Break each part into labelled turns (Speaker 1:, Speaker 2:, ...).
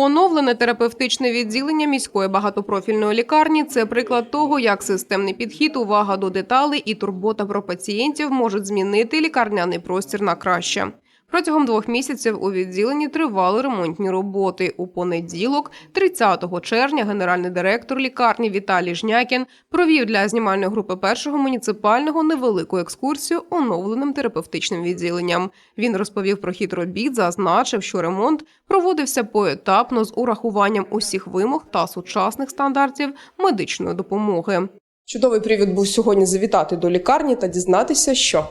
Speaker 1: Оновлене терапевтичне відділення міської багатопрофільної лікарні це приклад того, як системний підхід, увага до деталей і турбота про пацієнтів можуть змінити лікарняний простір на краще. Протягом двох місяців у відділенні тривали ремонтні роботи. У понеділок, 30 червня, генеральний директор лікарні Віталій Жнякін провів для знімальної групи першого муніципального невелику екскурсію оновленим терапевтичним відділенням. Він розповів про хід робіт, зазначив, що ремонт проводився поетапно з урахуванням усіх вимог та сучасних стандартів медичної допомоги.
Speaker 2: Чудовий привід був сьогодні завітати до лікарні та дізнатися, що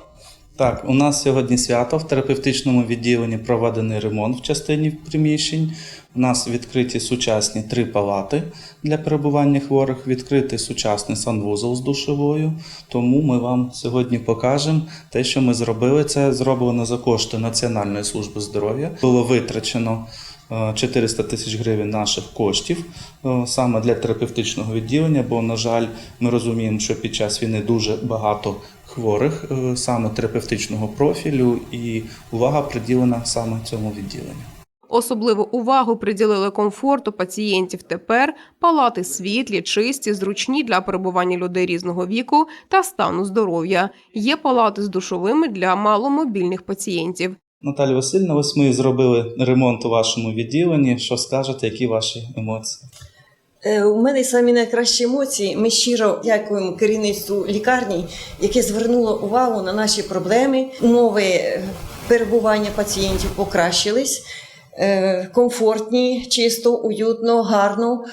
Speaker 3: Так, у нас сьогодні свято в терапевтичному відділенні проведений ремонт в частині приміщень. У нас відкриті сучасні три палати для перебування хворих, відкритий сучасний санвузол з душовою. Тому ми вам сьогодні покажемо те, що ми зробили. Це зроблено за кошти Національної служби здоров'я. Було витрачено 400 тисяч гривень наших коштів е, саме для терапевтичного відділення, бо, на жаль, ми розуміємо, що під час війни дуже багато хворих е, саме терапевтичного профілю, і увага приділена саме цьому відділенню.
Speaker 1: Особливу увагу приділили комфорту пацієнтів тепер палати світлі, чисті, зручні для перебування людей різного віку та стану здоров'я. Є палати з душовими для маломобільних пацієнтів.
Speaker 3: Наталя Васильівна, ось ми зробили ремонт у вашому відділенні. Що скажете, які ваші емоції?
Speaker 4: Е, У мене самі найкращі емоції. Ми щиро дякуємо керівництву лікарні, яке звернуло увагу на наші проблеми. Умови е, перебування пацієнтів покращились, Е, комфортні, чисто, уютно, гарно.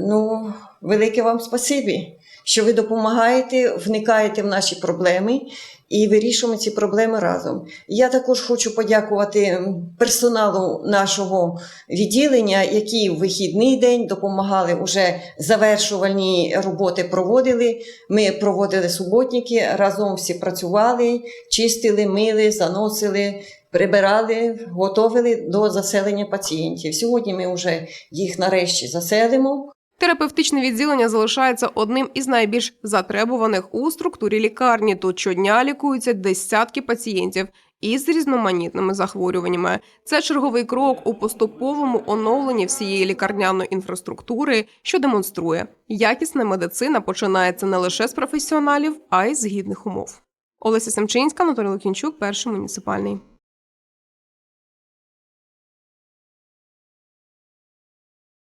Speaker 4: Ну, велике вам спасибі, що ви допомагаєте, вникаєте в наші проблеми і вирішуємо ці проблеми разом. Я також хочу подякувати персоналу нашого відділення, які в вихідний день допомагали уже завершувальні роботи проводили. Ми проводили суботники, разом всі працювали, чистили, мили, заносили. Прибирали, готовили до заселення пацієнтів. Сьогодні ми вже їх нарешті заселимо.
Speaker 1: Терапевтичне відділення залишається одним із найбільш затребуваних у структурі лікарні. Тут щодня лікуються десятки пацієнтів із різноманітними захворюваннями. Це черговий крок у поступовому оновленні всієї лікарняної інфраструктури, що демонструє, якісна медицина починається не лише з професіоналів, а й з гідних умов. Олеся Семчинська, Анатолій Лукінчук, перший муніципальний.